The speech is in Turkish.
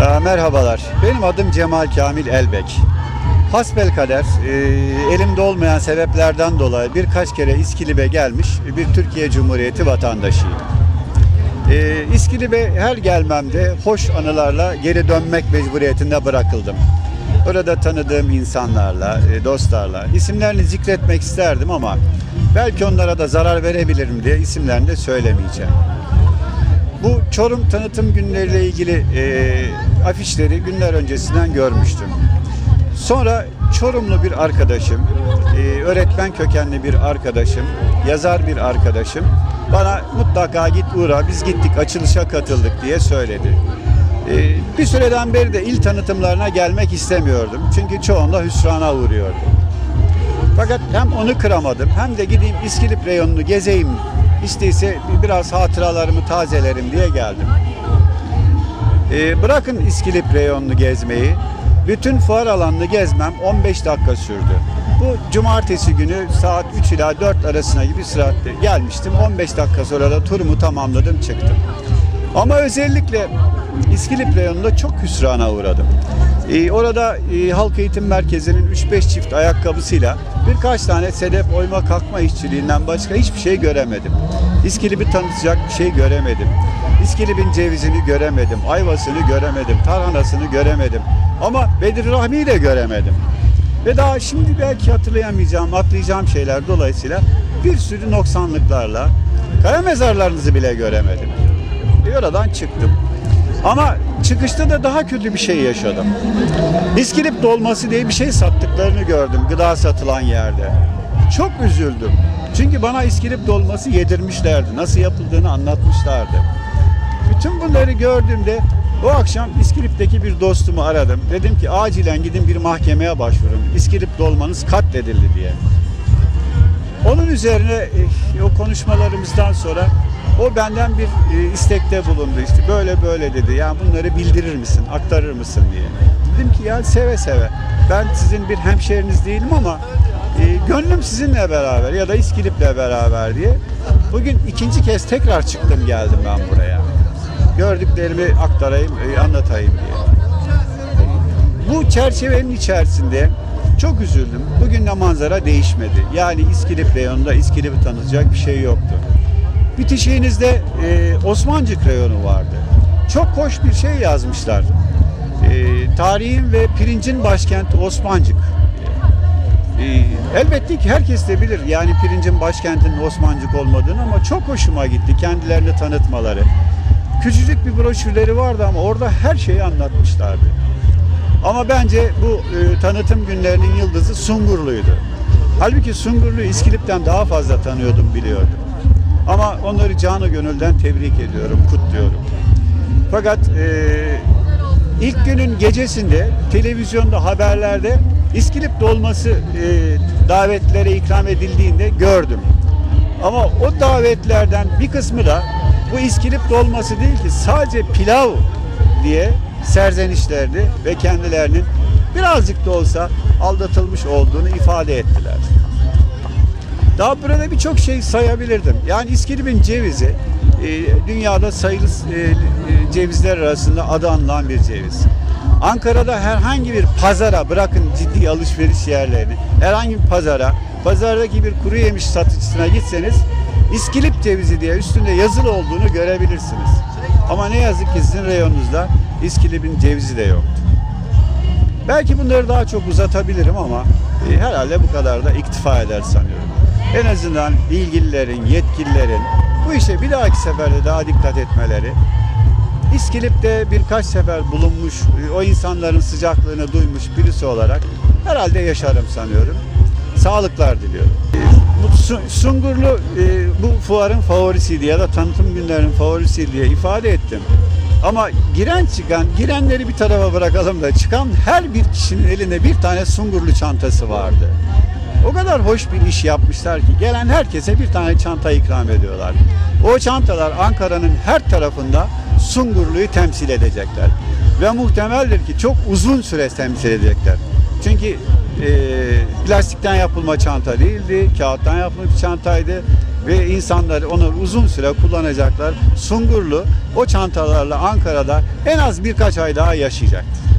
Ee, Merhabalar. Benim adım Cemal Kamil Elbek. Hasbelkader e, elimde olmayan sebeplerden dolayı birkaç kere İskilip'e gelmiş bir Türkiye Cumhuriyeti vatandaşıyım. E, İskilip'e her gelmemde hoş anılarla geri dönmek mecburiyetinde bırakıldım. Orada tanıdığım insanlarla, e, dostlarla isimlerini zikretmek isterdim ama belki onlara da zarar verebilirim diye isimlerini de söylemeyeceğim. Bu Çorum tanıtım günleriyle ilgili e, afişleri günler öncesinden görmüştüm. Sonra Çorumlu bir arkadaşım, e, öğretmen kökenli bir arkadaşım, yazar bir arkadaşım bana mutlaka git uğra biz gittik açılışa katıldık diye söyledi. E, bir süreden beri de il tanıtımlarına gelmek istemiyordum. Çünkü çoğunda hüsrana uğruyordum. Fakat hem onu kıramadım hem de gideyim İskilip reyonunu gezeyim. İsteyse biraz hatıralarımı tazelerim diye geldim. Ee, bırakın İskilip reyonunu gezmeyi. Bütün fuar alanını gezmem 15 dakika sürdü. Bu cumartesi günü saat 3 ila 4 arasına gibi saatte gelmiştim. 15 dakika sonra da turumu tamamladım çıktım. Ama özellikle İskilip reyonunda çok hüsrana uğradım. Ee, orada e, Halk Eğitim Merkezi'nin 3-5 çift ayakkabısıyla birkaç tane sedef oyma kalkma işçiliğinden başka hiçbir şey göremedim. İskilip'i tanıtacak bir şey göremedim. İskilip'in cevizini göremedim, ayvasını göremedim, tarhanasını göremedim. Ama Bedir Rahmi'yi de göremedim. Ve daha şimdi belki hatırlayamayacağım, atlayacağım şeyler dolayısıyla bir sürü noksanlıklarla kaya mezarlarınızı bile göremedim. E oradan çıktım. Ama çıkışta da daha kötü bir şey yaşadım. İskilip dolması diye bir şey sattıklarını gördüm gıda satılan yerde. Çok üzüldüm. Çünkü bana iskilip dolması yedirmişlerdi. Nasıl yapıldığını anlatmışlardı. Bütün bunları gördüğümde o akşam İskilip'teki bir dostumu aradım. Dedim ki acilen gidin bir mahkemeye başvurun. İskilip dolmanız katledildi diye. Onun üzerine e, o konuşmalarımızdan sonra o benden bir e, istekte bulundu işte böyle böyle dedi. Yani bunları bildirir misin, aktarır mısın diye. Dedim ki ya seve seve. Ben sizin bir hemşeriniz değilim ama e, gönlüm sizinle beraber ya da İskilip'le beraber diye. Bugün ikinci kez tekrar çıktım geldim ben buraya. Gördüklerimi aktarayım, anlatayım diye. Bu çerçevenin içerisinde çok üzüldüm. Bugün de manzara değişmedi. Yani İskilip reyonunda İskilip'i tanıtacak bir şey yoktu. Bitişiğinizde e, Osmancık reyonu vardı. Çok hoş bir şey yazmışlar. E, tarihin ve pirincin başkenti Osmancık. E, elbette ki herkes de bilir yani pirincin başkentinin Osmancık olmadığını ama çok hoşuma gitti kendilerini tanıtmaları. Küçücük bir broşürleri vardı ama orada her şeyi anlatmışlardı. Ama bence bu e, tanıtım günlerinin yıldızı Sungurlu'ydu. Halbuki Sungurlu'yu İskilip'ten daha fazla tanıyordum, biliyordum. Ama onları canı gönülden tebrik ediyorum, kutluyorum. Fakat e, ilk günün gecesinde televizyonda haberlerde İskilip dolması e, davetlere ikram edildiğinde gördüm. Ama o davetlerden bir kısmı da bu İskilip dolması değil ki sadece pilav diye serzenişlerdi ve kendilerinin birazcık da olsa aldatılmış olduğunu ifade ettiler. Daha burada birçok şey sayabilirdim. Yani İskilip'in cevizi e, dünyada sayılı e, e, cevizler arasında adı anılan bir ceviz. Ankara'da herhangi bir pazara bırakın ciddi alışveriş yerlerini herhangi bir pazara pazardaki bir kuru yemiş satıcısına gitseniz İskilip cevizi diye üstünde yazılı olduğunu görebilirsiniz. Ama ne yazık ki sizin reyonunuzda İskilip'in cevizi de yoktu. Belki bunları daha çok uzatabilirim ama e, herhalde bu kadar da iktifa eder sanıyorum. En azından ilgililerin, yetkililerin bu işe bir dahaki seferde daha dikkat etmeleri, İskilip'te birkaç sefer bulunmuş, e, o insanların sıcaklığını duymuş birisi olarak herhalde yaşarım sanıyorum. Sağlıklar diliyorum. Sungurlu e, bu fuarın favorisiydi ya da tanıtım günlerinin favorisiydi diye ifade ettim. Ama giren çıkan, girenleri bir tarafa bırakalım da çıkan her bir kişinin elinde bir tane sungurlu çantası vardı. O kadar hoş bir iş yapmışlar ki gelen herkese bir tane çanta ikram ediyorlar. O çantalar Ankara'nın her tarafında Sungurlu'yu temsil edecekler. Ve muhtemeldir ki çok uzun süre temsil edecekler. Çünkü e, plastikten yapılma çanta değildi, kağıttan yapılmış bir çantaydı. ve insanlar onu uzun süre kullanacaklar. Sungurlu o çantalarla Ankara'da en az birkaç ay daha yaşayacaktır.